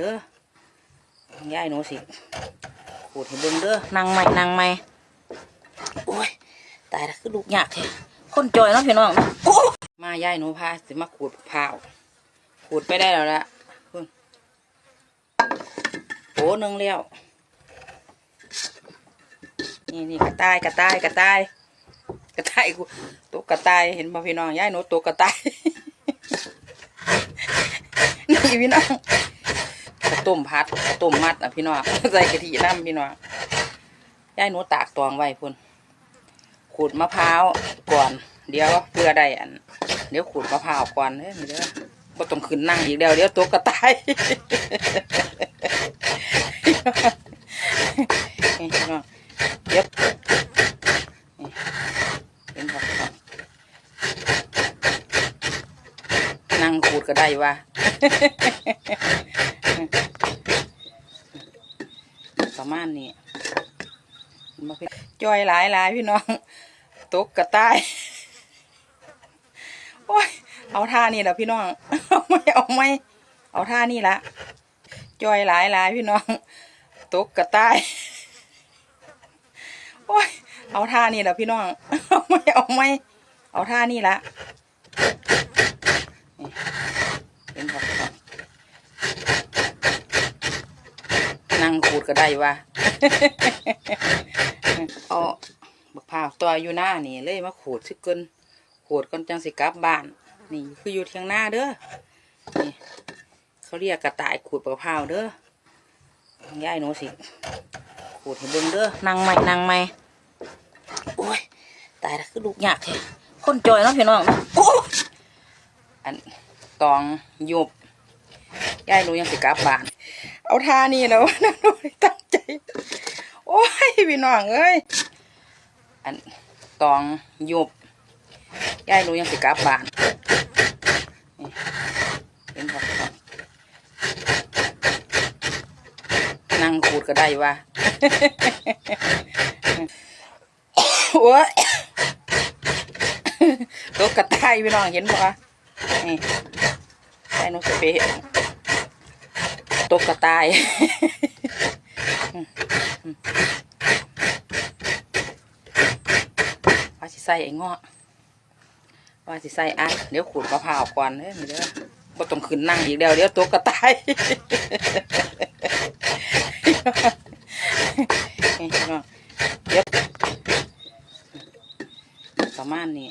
เด้อยายหนูสิขูดให้เบิ่งเด้อนางใหม่นางใหม่โอ้ยตายแล้วคือลูกยากแท้คนจอยเนาะพี่น้องมายายหนูพาสิมาขูดมะพร้าวขูดไปได้แล้วละพิ่นโอ้หนึงแล้วนี่นี่กระต่ายกระต่ายกระต่ายกระต่ายกูตัวกระต่ายเห็นบ่พี่น้องยายหนูตัวกระต่ายนี่พี่น้อง ต้มพัดต้มมัดอะพี่น้องใส่กะทิน้ำพี่น้องย่ายหนูตากตวงไว้พุ่นขูดมะพร้าวก่อน เดี๋ยวเพื่อได้อัน เดี๋ยวขูดมะพร้าวก่อนเด้อเดี๋ยวก็ต้องขึ้นนั่งอีกเดี๋ยวเดี๋ยวตัวกระต่ายเดี๋ยวเป็นผักนั่งขูดก็ได้วะมาณนี้มาเป็น จอยหลายหลายพี่น้อง ตกกระต่าย โอ้ย เอาท่านี่แหละพี่น้อง เอาไม่เอาไม่ เอาท่านี่ละจอยหลายหลายพี่น้อง ตกกระต่าย โอ้ย เอาท่านี่แหละพี่น้อง เอาไม่เอาไม่ เอาท่านี่ละนั่งขูดก็ได้ว่า เอาบักพร้าวตัวอยู่หน้านี่เลยมาขูดซึกเกินขูดก่อนจังสิกลับบ้าน นี่คืออยู่เทียงหน้าเด้อนี่เขาเรียกกระต่ายขูดบักพร้าวเด้อยายหนูสิขูดให้เบิ่งเด้อนางใหม่นางใหม่โอ้ยตายแล้วคือลูกยากแท้คนจอยเนาะพี่น้องโอ้อันตองหยุบยายหนูยังสิกลับบ้าน เอาทานี่แล้วนะหนูตั้งใจ โอ้ยพี่น้องเอ้ยอันตองหยุบยายหนูยังสิกลับบ้านนี่เห็นปะนั่งขูดก็ได้ว่าโอ้ยตกกระต่ายพี่น้องเห็นบ่คะนี่ยายหนูสเปรย์ กกระต่าย ว่าสิใส่ไอ้เงาะว่าสิใส่อะเดี๋ยวขูดมะพร้าวก่อนเด้อเดี๋ยวก็ต้องขึ้นนั่งอีกเดี๋ยวเดี๋ยวตัวกระต่ายนี่พี่น้องเดี๋ยวประมาณนี้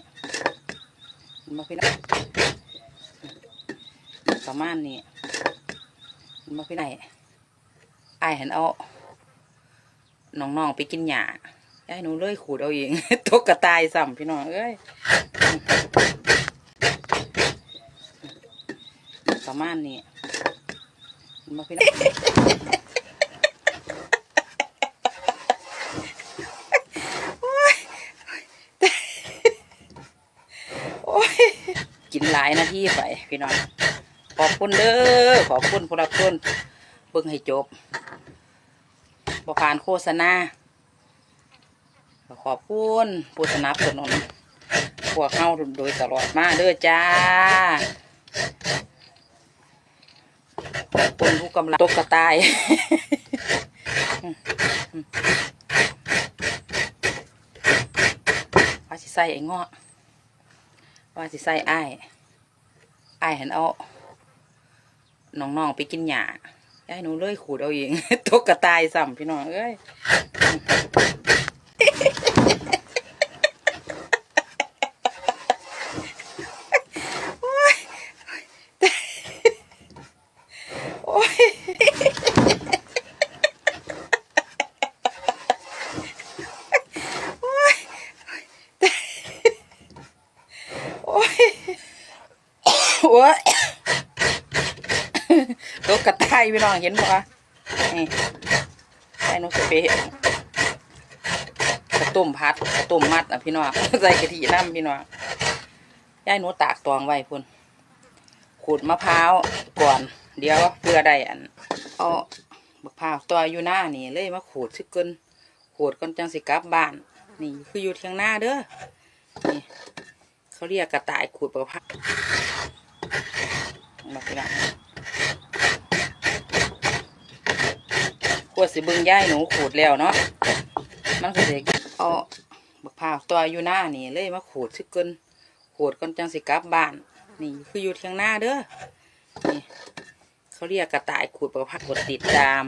มาพี่น้องประมาณนี้ มาพี่ไหนอายเห็นเอาน้องๆไปกินหญ้ายายหนูเลยขูดเอาเองตกกระตายซ้ำพี่น้องเอ้ยประมาณนี้มาพี่น้องโอ้ยกินหลายนาทีไปพี่น้อง อบคุณเด้อขอบคุณผู้รับชมเบิ่งให้จบบ่ผ่านโฆษณาขอบคุณผู้สนับสนุนพวกเฮาโดยตลอดมาเด้อจ้าขอบคุณผู้กำลังตกกระต่ายว่าสิใส่ไอ้เงาะว่าสิใส่ไอ้ายอ้เห็นเอา น้องๆไปกินหญ้ายายหนูเลยขูดเอาเอง ตกกระตายซ้ำพี่น้องเอ้ย โอ้ยโอ้ยโอ้ย ตกกระต่าย พี่น้องเห็นบ่คะนี่ใส่นกสเปรย์ข้าวต้มพัดข้าวต้มมัดอะพี่น้องใส่กะทิน้ำพี่น้องยายหนูตากตวงไว้พุ่นขูดมะพร้าวก่อน เดี๋ยวเพื่อได้อันเอาบักพร้าวตัวอยู่หน้านี่เลยมาขูดซึกเกินขูดก่อนจังสิกลับบ้าน นี่คืออยู่เทียงหน้าเด้อนี่เขาเรียกกระต่ายขูดบักพร้าวมาพี่น้อง วดสิเบิ่งย่ายหนูขูดแล้วเนาะมันก็สิเอาบักพร้าวตัวอยู่หน้านี่เลยมาขูดซึกเกินขูดก่อนจังสิกลับบ้าน นี่คืออยู่เทียงหน้าเด้อนี่เขาเรียกกระต่ายขูดบักพร้าวกดติดตาม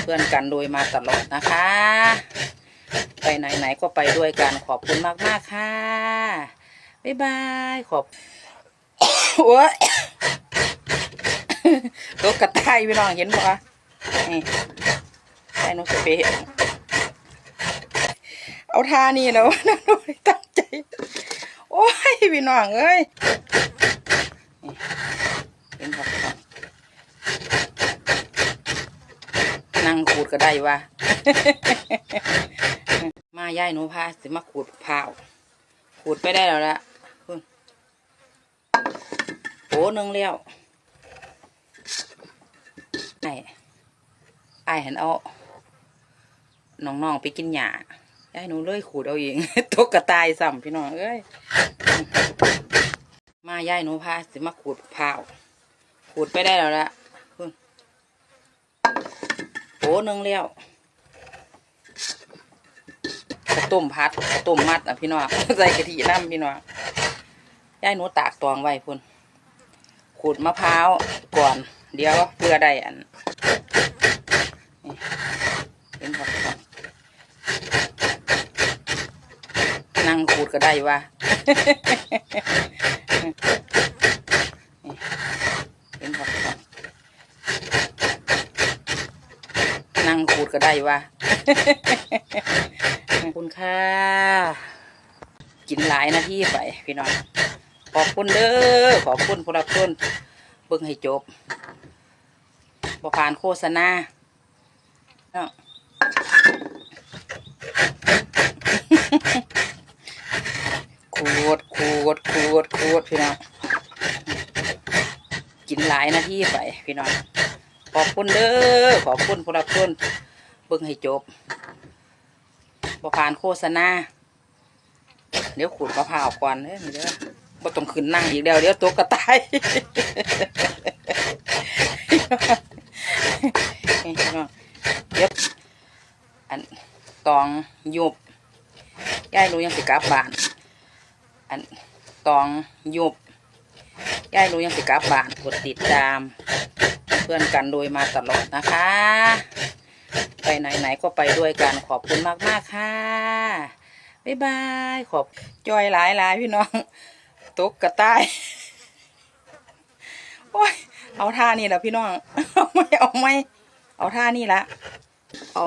เพื่อนกันโดยมาตลอดนะคะ ไปไหนๆก็ไปด้วยกันขอบคุณมากๆค่ะบ๊ายบายขอบโอ้ยรถกระต่ายพี่น้องเห็นปะ นี่ไอ้นกสเปรย์เอาท่านี่แล้วนะหนูตั้งใจ โอ้ยพี่น้องเอ้ยนี่เห็นปะนั่งขูดก็ได้วะมาย่ายหนูพาสิมาขูดพร้าวขูดไปได้แล้วละโอ้หนึ่งแล้วไอ้ อายเห็นเอาน้องๆไปกินหญ้ายายหนูเลยขูดเอาเองตกกระตายซ้ำพี่น้องเอ้ยมายายหนูพาสิมาขูดพร้าวขูดไปได้แล้วละพลโอ้หนึงแล้วข้าวต้มพัดข้าวต้มมัดอะพี่น้องใส่กะทิน้ำพี่น้องยายหนูตากตวงไว้พุ่นขูดมะพร้าวก่อน เดี๋ยวเพื่อได้อันเห็นครับนั่ งขูดก็ได้วะนี่เห็นครับนั่งขูดก็ได้วะขอบคุณค่ะ กินหลายนาทีไปพี่น้อง ขอบคุณเด้อ ขอบคุณผู้รับชมเบิ่งให้จบบ่ผ่านโฆษณาเนาะ ขูดขูดขูดขูดพี่น้องกินหลายนาทีไปพี่น้องขอบคุณเด้อขอบคุณผู้รับชมเบิ่งให้จบบ่ผ่านโฆษณาเดี๋ยวขูดมะพร้าวก่อนเด้อเดี๋ยวบ่ต้องขึ้นนั่งอีกเดี๋ยวเดี๋ยวตัวกระต่ายเดี๋ยวอันตองยุบยายรู้ยังสิกลับบ้าน อันตองยุบยายรู้ยังสิกลับบ้านกดติดตาม เพื่อนกันโดยมาตลอดนะคะ ไปไหนๆก็ไปด้วยกันขอบคุณมากๆค่ะบ๊ายบายขอบจอยหลายหลายๆพี่น้องตกกระต่ายโอ้ยเอาท่านี่แหละพี่น้องเอาไม่เอาไม่เอาท่านี่ละเอา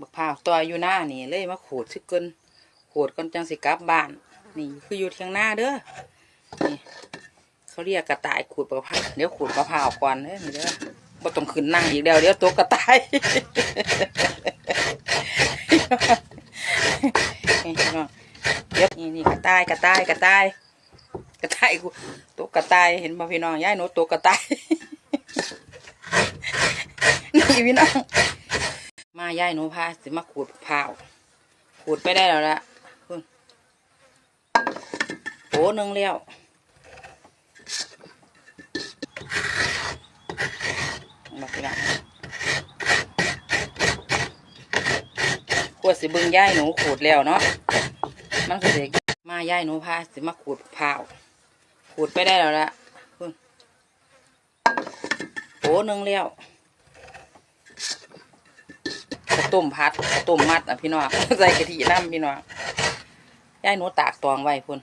บักพร้าวตัวอยู่หน้านี่เลยมาขูดซึกเกินขูดก่อนจังสิกลับบ้าน นี่คืออยู่เทียงหน้าเด้อนี่เขาเรียกกระต่ายขูดบักพร้าวเดี๋ยวขูดมะพร้าวก่อนเด้อเดี๋ยวบ่ต้องขึ้นนั่งอีกเดี๋ยวเดี๋ยวตัวกระต่ายนี่พี่น้องเดี๋ยวนี่นี่กระต่ายกระต่ายกระต่ายกระต่ายกูตัวกระต่ายเห็นบ่พี่น้องยายหนูตัวกระต่ายนี่พี่น้องมายายหนูพาสิมาขูดพร้าวขูดไปได้แล้วละ หนึงแล้วมาพี่น้องขวดสิบึงย่ายหนูขูดแล้วเนาะ มันก็สิมาย่ายหนูพาสิมาขูดพาวขูดไปได้แล้วละโอ้หนึงแล้วข้าวต้มพัดต้มมัดอะพี่น้อง ใส่กะทิน้ำพี่น้องย่ายหนูตากตวงไว้พุ่น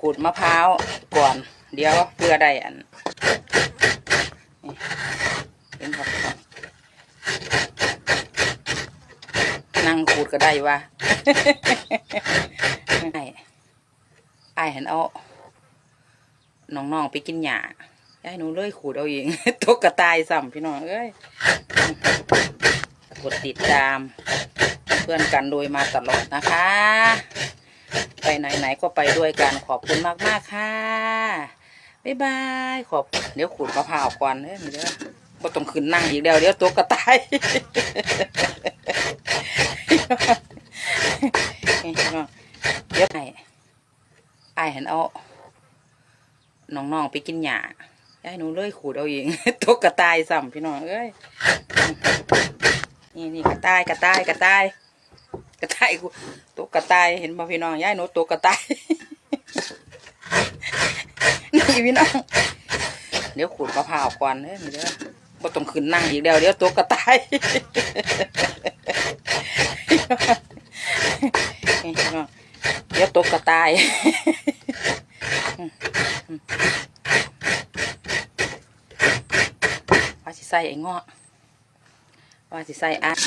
ขูดมะพร้าวก่อน เดี๋ยวเพื่อได้อันเป็นผักนั่งขูดก็ได้วะไอ้ไอ้เห็นเอาน้องๆไปกินหญ้ายายหนูเลยขูดเอาเองตกกระตายซ้ำพี่น้องเอ้ยกดติดตาม เพื่อนกันโดยมาตลอดนะคะ ไปไหนๆก็ไปด้วยกันขอบคุณมากๆค่ะบ๊ายบายขอบเดี๋ยวขูดมะพร้าวก่อนเด้อเดี๋ยวบ่ต้องขึ้นนั่งอีกเดี๋ยวเดี๋ยวตัวกระต่ายเดี๋ยวไอ้ไอ้เห็นเอาน้องๆไปกินหญ้ายยายหนูเลยขูดเอาเองตกกระต่ายซ้ำพี่น้องเอ้ยนี่นี่กระต่ายกระต่ายกระต่าย กระต่ายกูตกกระต่ายเห็นบ่พี่น้องยายหนูตกกระต่ายนี่พี่น้องเดี๋ยวขูดมะพร้าวก่อนเด้อนี่เด้อบ่ต้องขึ้นนั่งอีกเดี๋ยวเดี๋ยวตกกระต่ายนี่พี่น้องเดี๋ยวตกกระต่ายว่าสิใส่ไอ้เงาะว่าสิใส่อัด